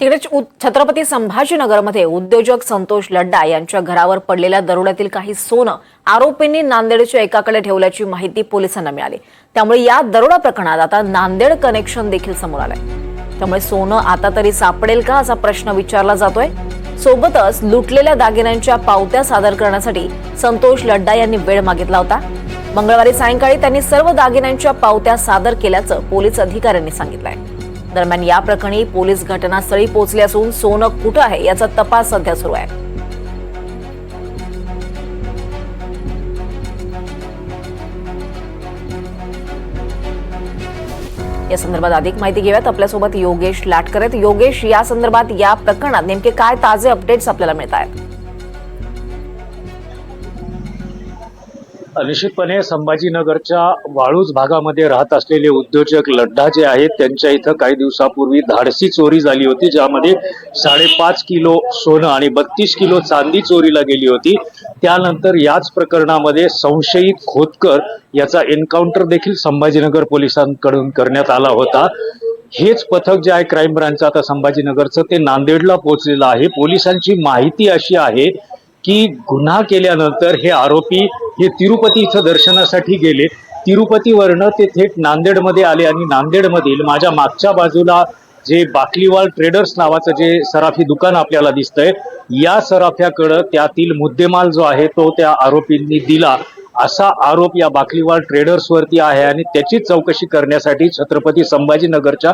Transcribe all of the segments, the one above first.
तिकडे छत्रपती संभाजीनगरमध्ये उद्योजक संतोष लड्डा यांच्या घरावर पडलेल्या दरोड्यातील काही सोनं आरोपींनी नांदेडच्या एकाकडे ठेवल्याची माहिती पोलिसांना मिळाली. त्यामुळे या दरोडा प्रकरणात आता नांदेड कनेक्शन देखील समोर आलंय. त्यामुळे सोनं आता तरी सापडेल का असा प्रश्न विचारला जातोय? सोबतच लुटलेल्या दागिन्यांच्या पावत्या सादर करण्यासाठी संतोष लड्डा यांनी वेळ मागितला होता. मंगळवारी सायंकाळी त्यांनी सर्व दागिन्यांच्या पावत्या सादर केल्याचं पोलीस अधिकाऱ्यांनी सांगितलंय. दरम्यान या प्रकरणी पोलीस घटनास्थळी पोहोचले असून सोनं कुठं आहे याचा तपास सध्या सुरू आहे. या संदर्भात अधिक माहिती घेऊयात. आपल्यासोबत योगेश लाटकर आहेत. योगेश या संदर्भात या प्रकरणात नेमके काय ताजे अपडेट्स आपल्याला मिळत आहेत निश्चितपणे संभाजीनगरच्या वाळूज भागामध्ये राहत असलेले उद्योजक लड्डा जे आहेत त्यांच्या इथं काही दिवसापूर्वी धाडसी चोरी झाली होती ज्यामध्ये साडेपाच किलो सोनं आणि बत्तीस किलो चांदी चोरीला गेली होती. त्यानंतर याच प्रकरणामध्ये संशयित खोतकर याचा एन्काउंटर देखील संभाजीनगर पोलिसांकडून करण्यात आला होता. हेच पथक जे आहे क्राईम ब्रांचचं आता संभाजीनगरचं ते नांदेडला पोहोचलेलं आहे. पोलिसांची माहिती अशी आहे की गुन्हा केल्यानंतर हे आरोपी हे तिरुपती इथं दर्शनासाठी गेले. तिरुपतीवरनं ते थेट नांदेडमध्ये आले आणि नांदेडमधील माझ्या मागच्या बाजूला जे बाकलीवाल ट्रेडर्स नावाचं जे सराफी दुकान आपल्याला दिसतंय या सराफ्याकडं त्यातील मुद्देमाल जो आहे तो त्या आरोपींनी दिला. असा आरोप या बाकलीवाल ट्रेडर्स वरती आहे आणि त्याची चौकशी करण्यासाठी छत्रपती संभाजीनगरच्या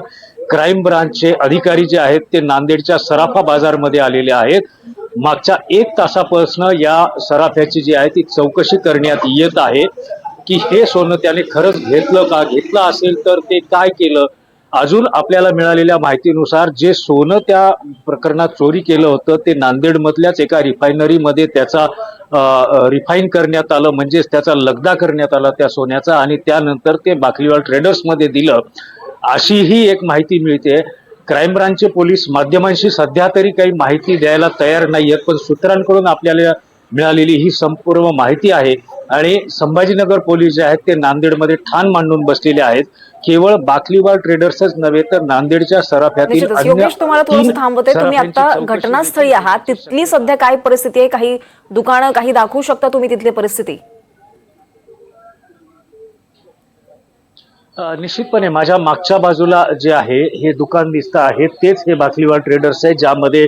क्राईम ब्रांचचे अधिकारी जे आहेत ते नांदेडच्या सराफा बाजारमध्ये आलेले आहेत. मागच्या एक तासापासून या सराफ्याची जी आहे ती चौकशी करण्यात येत आहे की हे सोनं त्याने खरंच घेतलं का? घेतलं असेल तर ते काय केलं? अजून आपल्याला मिळालेल्या माहितीनुसार जे सोनं त्या प्रकरणात चोरी केलं होतं ते नांदेडमधल्याच एका रिफायनरीमध्ये त्याचा रिफाईन करण्यात आलं म्हणजेच त्याचा लगदा करण्यात आला त्या सोन्याचा आणि त्यानंतर ते बाकलीवाल ट्रेडर्समध्ये दिलं. अशीही एक माहिती मिळते. क्राईम ब्रांचचे पोलीस माध्यमांशी सध्या तरी काही माहिती द्यायला तयार नाहीयेत पण सूत्रांकडून आपल्याला मिळालेली ही संपूर्ण माहिती आहे. आणि संभाजीनगर पोलीस जे आहेत ते नांदेडमध्ये ठाण मांडून बसलेले आहेत. केवळ बाकलीवाल ट्रेडर्सच नव्हे तर नांदेडच्या सराफ्यातील योगेश तुम्हाला थोडंसं थांबवते. तुम्ही आता घटनास्थळी आहात. तिथली सध्या काय परिस्थिती आहे? काही दुकानं काही दाखवू शकता तुम्ही तिथली परिस्थिती? निश्चितपणे माझ्या मागच्या बाजूला जे आहे हे दुकान दिसतं आहे तेच हे बाकलीवाल ट्रेडर्स आहे ज्यामध्ये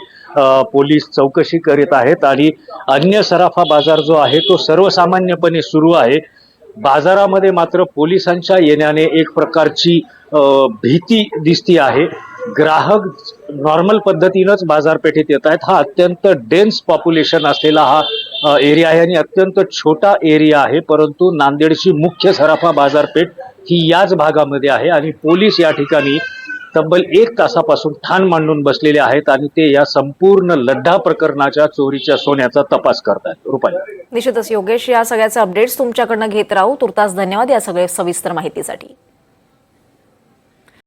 पोलीस चौकशी करीत आहेत आणि अन्य सराफा बाजार जो आहे तो सर्वसामान्यपणे सुरू आहे. बाजारामध्ये मात्र पोलिसांच्या येण्याने एक प्रकारची भीती दिसती आहे. ग्राहक नॉर्मल पद्धतीनंच बाजारपेठेत येत आहेत. हा अत्यंत डेन्स पॉप्युलेशन असलेला हा एरिया आहे आणि अत्यंत छोटा एरिया आहे परंतु नांदेडची मुख्य सराफा बाजारपेठ ही याच भागामध्ये आहे आणि पोलीस या ठिकाणी तब्बल एक तासापासून ठाण मांडून बसलेले आहेत आणि ते या संपूर्ण लड्डा प्रकरणाच्या चोरीच्या सोन्याचा तपास करतात रुपाली निश्चितच योगेश या सगळ्याचे अपडेट्स तुमच्याकडनं घेत राहू. तुर्तास धन्यवाद या सगळ्या सविस्तर माहितीसाठी.